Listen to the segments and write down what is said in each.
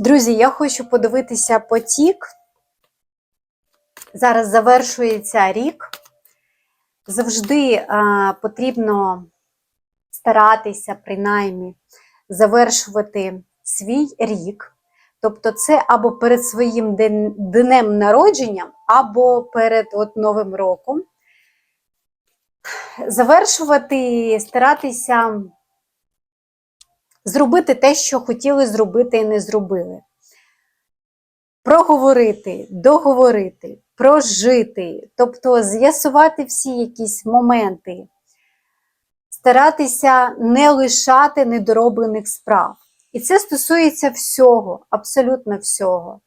Друзі, я хочу подивитися потік. Зараз завершується рік. Завжди а, потрібно старатися, принаймні, завершувати свій рік. Тобто, це або перед своїм днем народження, або перед от, Новим роком. Завершувати, старатися зробити те, що хотіли зробити і не зробили. Проговорити, договорити, прожити, тобто з'ясувати всі якісь моменти, старатися не лишати недороблених справ. І це стосується всього, абсолютно всього.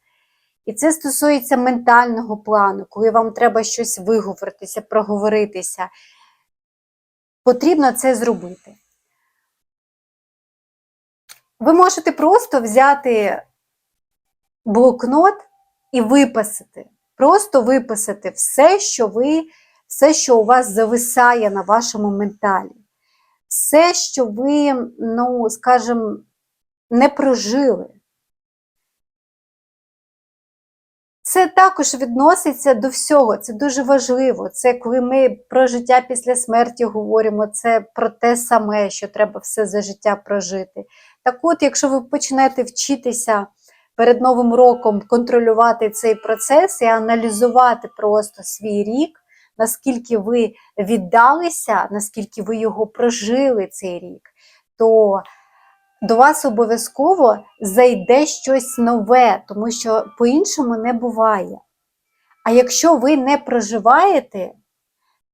І це стосується ментального плану, коли вам треба щось виговоритися, проговоритися. Потрібно це зробити. Ви можете просто взяти блокнот і виписати. Просто виписати все, що ви, все, що у вас зависає на вашому менталі. Все, що ви, ну, скажімо, не прожили. Це також відноситься до всього, це дуже важливо. Це коли ми про життя після смерті говоримо, це про те саме, що треба все за життя прожити. Так от, якщо ви почнете вчитися перед Новим роком контролювати цей процес і аналізувати просто свій рік, наскільки ви віддалися, наскільки ви його прожили цей рік, то до вас обов'язково зайде щось нове, тому що по-іншому не буває. А якщо ви не проживаєте,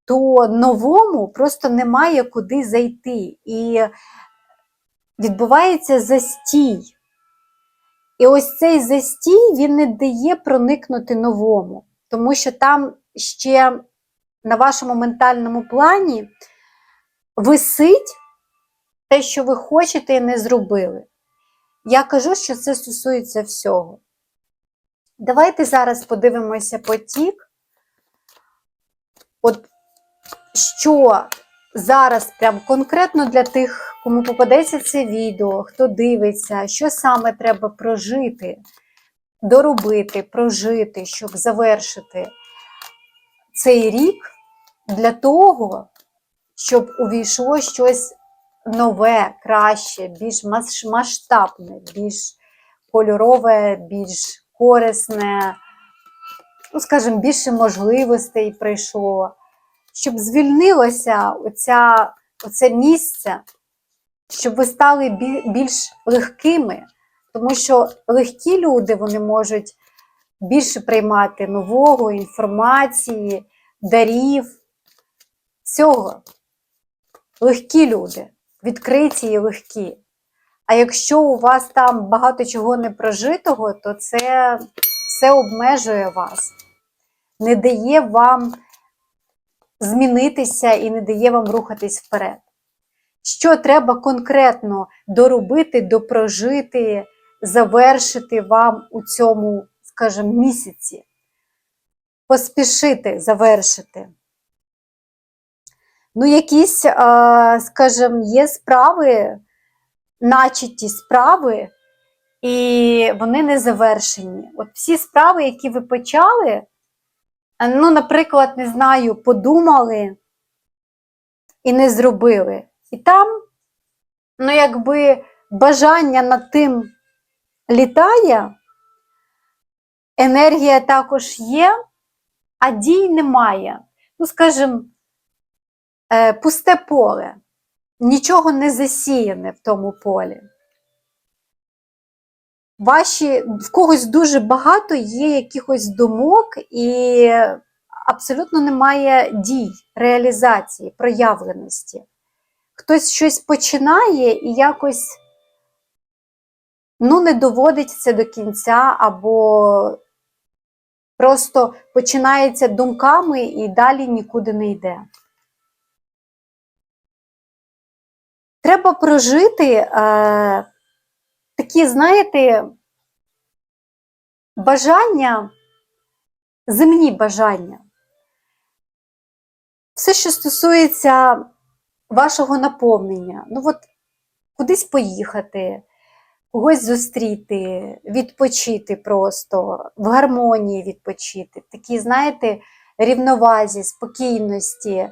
то новому просто немає куди зайти. І відбувається застій. І ось цей застій він не дає проникнути новому, тому що там ще на вашому ментальному плані висить те, що ви хочете і не зробили. Я кажу, що це стосується всього. Давайте зараз подивимося потік. От що зараз прям конкретно для тих, кому попадеться це відео, хто дивиться, що саме треба прожити, доробити, прожити, щоб завершити цей рік для того, щоб увійшло щось нове, краще, більш масштабне, більш кольорове, більш корисне, ну, скажімо, більше можливостей прийшло, щоб звільнилося оця, оце місце, щоб ви стали більш легкими, тому що легкі люди вони можуть більше приймати нового, інформації, дарів, всього. Легкі люди, відкриті і легкі. А якщо у вас там багато чого не прожитого, то це все обмежує вас, не дає вам змінитися і не дає вам рухатись вперед. Що треба конкретно доробити, допрожити, завершити вам у цьому, скажімо, місяці? Поспішити завершити. Ну, якісь, а, скажімо, є справи, начаті справи, і вони не завершені. От всі справи, які ви почали, ну, наприклад, не знаю, подумали і не зробили. І там, ну, якби бажання над тим літає, енергія також є, а дій немає. Ну, скажімо, е, пусте поле, нічого не засіяне в тому полі. Ваші, в когось дуже багато є якихось думок і абсолютно немає дій, реалізації, проявленості. Хтось щось починає і якось ну, не доводить це до кінця, або просто починається думками і далі нікуди не йде. Треба прожити е, такі, знаєте, бажання, земні бажання. Все, що стосується вашого наповнення, ну от кудись поїхати, когось зустріти, відпочити просто, в гармонії відпочити. Такі, знаєте, рівновазі, спокійності.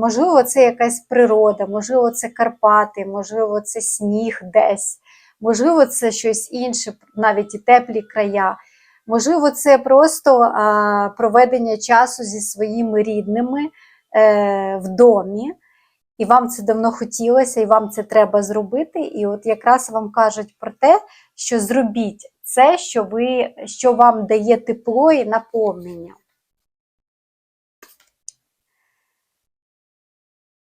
Можливо, це якась природа, можливо, це Карпати, можливо, це сніг десь, можливо, це щось інше, навіть і теплі края. Можливо, це просто проведення часу зі своїми рідними е, в домі, і вам це давно хотілося, і вам це треба зробити. І от якраз вам кажуть про те, що зробіть це, що, ви, що вам дає тепло і наповнення.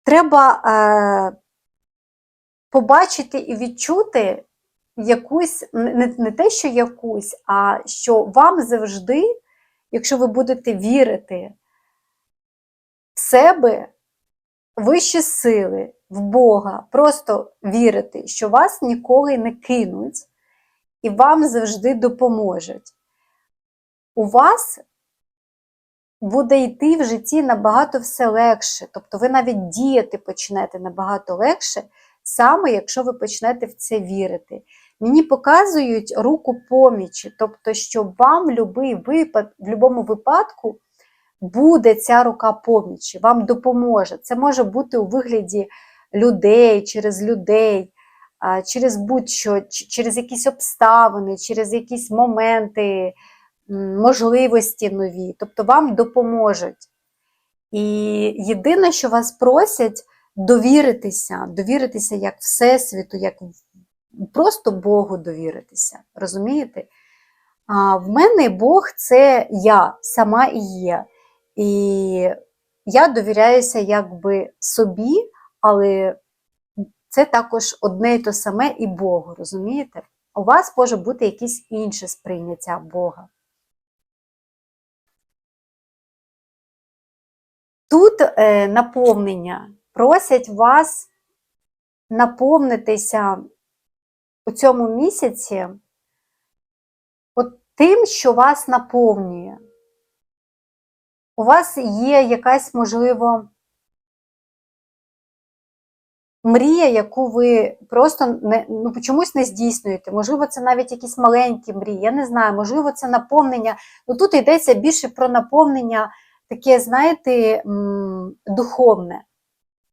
Треба е, побачити і відчути якусь, не, не те, що якусь, а що вам завжди, якщо ви будете вірити в себе, вищі сили, в Бога, просто вірити, що вас ніколи не кинуть і вам завжди допоможуть. У вас буде йти в житті набагато все легше. Тобто ви навіть діяти почнете набагато легше, саме якщо ви почнете в це вірити. Мені показують руку помічі, тобто, що вам в будь-якому випадку буде ця рука помічі, вам допоможе. Це може бути у вигляді людей, через людей, через будь-що, через якісь обставини, через якісь моменти можливості нові, тобто вам допоможуть. І єдине, що вас просять, довіритися, довіритися як Всесвіту, як просто Богу довіритися. Розумієте? А в мене Бог це я, сама і є. І я довіряюся якби собі, але це також одне і те саме і Богу, розумієте? У вас може бути якесь інше сприйняття Бога. Тут е, наповнення просять вас наповнитися у цьому місяці от тим, що вас наповнює. У вас є якась, можливо, мрія, яку ви просто не, ну, чомусь не здійснюєте. Можливо, це навіть якісь маленькі мрії, я не знаю, можливо, це наповнення. Ну тут йдеться більше про наповнення таке, знаєте, духовне.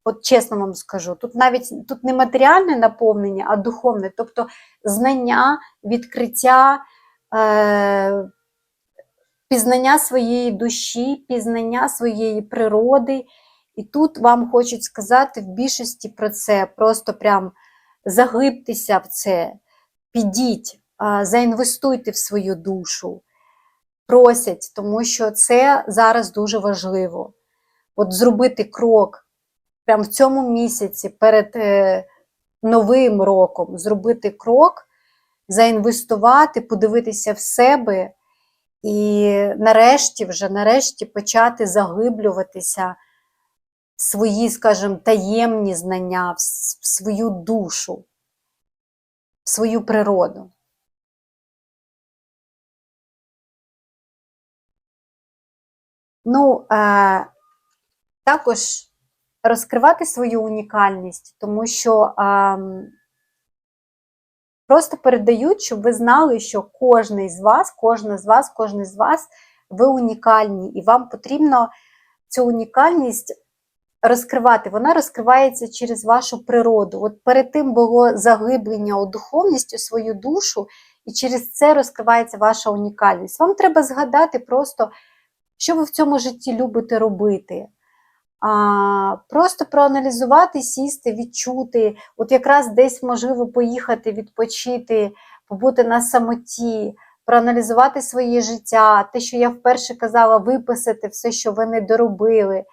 От чесно вам скажу, тут навіть тут не матеріальне наповнення, а духовне, тобто знання, відкриття, е, пізнання своєї душі, пізнання своєї природи. І тут вам хочуть сказати в більшості про це, просто прям заглибтеся в це, підіть, заінвестуйте в свою душу просять, тому що це зараз дуже важливо. От зробити крок прямо в цьому місяці перед е, новим роком, зробити крок, заінвестувати, подивитися в себе і нарешті вже нарешті почати заглиблюватися в свої, скажімо, таємні знання, в свою душу, в свою природу. Ну, е, також розкривати свою унікальність, тому що е, просто передають, щоб ви знали, що кожен з вас, кожна з вас, кожен з вас, ви унікальні, і вам потрібно цю унікальність розкривати. Вона розкривається через вашу природу. От перед тим було заглиблення у духовність, у свою душу, і через це розкривається ваша унікальність. Вам треба згадати просто. Що ви в цьому житті любите робити? А, Просто проаналізувати, сісти, відчути, от якраз десь можливо поїхати, відпочити, побути на самоті, проаналізувати своє життя, те, що я вперше казала, виписати все, що ви не доробили.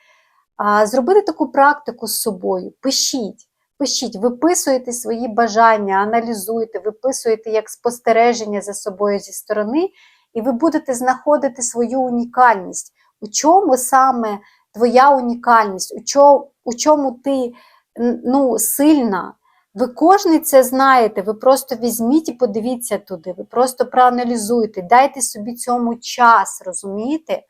А, Зробити таку практику з собою. Пишіть. Пишіть, виписуєте свої бажання, аналізуйте, виписуєте як спостереження за собою зі сторони і ви будете знаходити свою унікальність. У чому саме твоя унікальність, у чому, у чому ти ну, сильна. Ви кожен це знаєте, ви просто візьміть і подивіться туди, ви просто проаналізуйте, дайте собі цьому час, розумієте?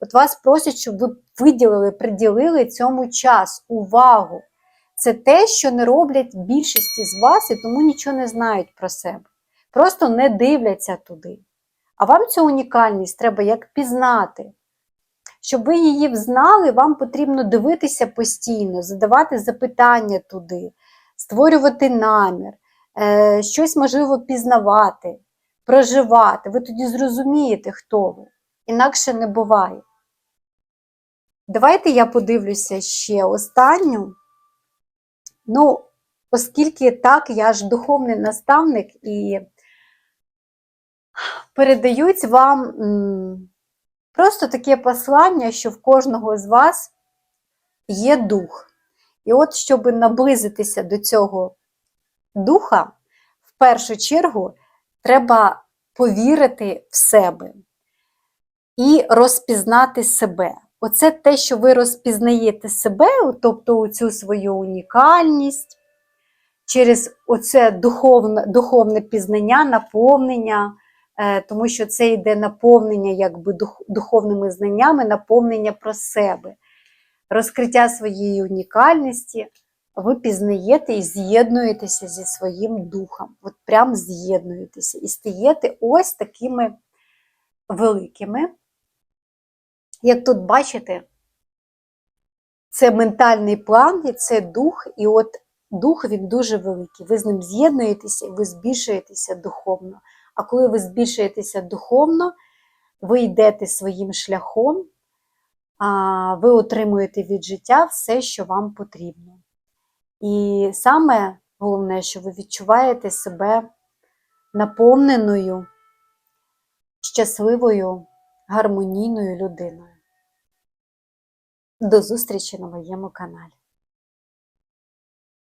От вас просять, щоб ви виділили, приділили цьому час, увагу. це те, що не роблять більшості з вас, і тому нічого не знають про себе. Просто не дивляться туди. А вам цю унікальність треба як пізнати. Щоб ви її взнали, вам потрібно дивитися постійно, задавати запитання туди, створювати намір, е, щось можливо пізнавати, проживати. Ви тоді зрозумієте, хто ви. Інакше не буває. Давайте я подивлюся ще останню. Ну, оскільки так, я ж духовний наставник і передають вам просто таке послання, що в кожного з вас є дух. І от, щоб наблизитися до цього духа, в першу чергу треба повірити в себе і розпізнати себе. Оце те, що ви розпізнаєте себе, тобто цю свою унікальність, через оце духовне, духовне пізнання, наповнення, тому що це йде наповнення якби духовними знаннями, наповнення про себе, розкриття своєї унікальності. Ви пізнаєте і з'єднуєтеся зі своїм духом. От прям з'єднуєтеся і стаєте ось такими великими. Як тут бачите, це ментальний план, і це дух, і от дух він дуже великий. Ви з ним з'єднуєтеся і ви збільшуєтеся духовно. А коли ви збільшуєтеся духовно, ви йдете своїм шляхом, ви отримуєте від життя все, що вам потрібно. І саме головне, що ви відчуваєте себе наповненою, щасливою, гармонійною людиною. До зустрічі на моєму каналі.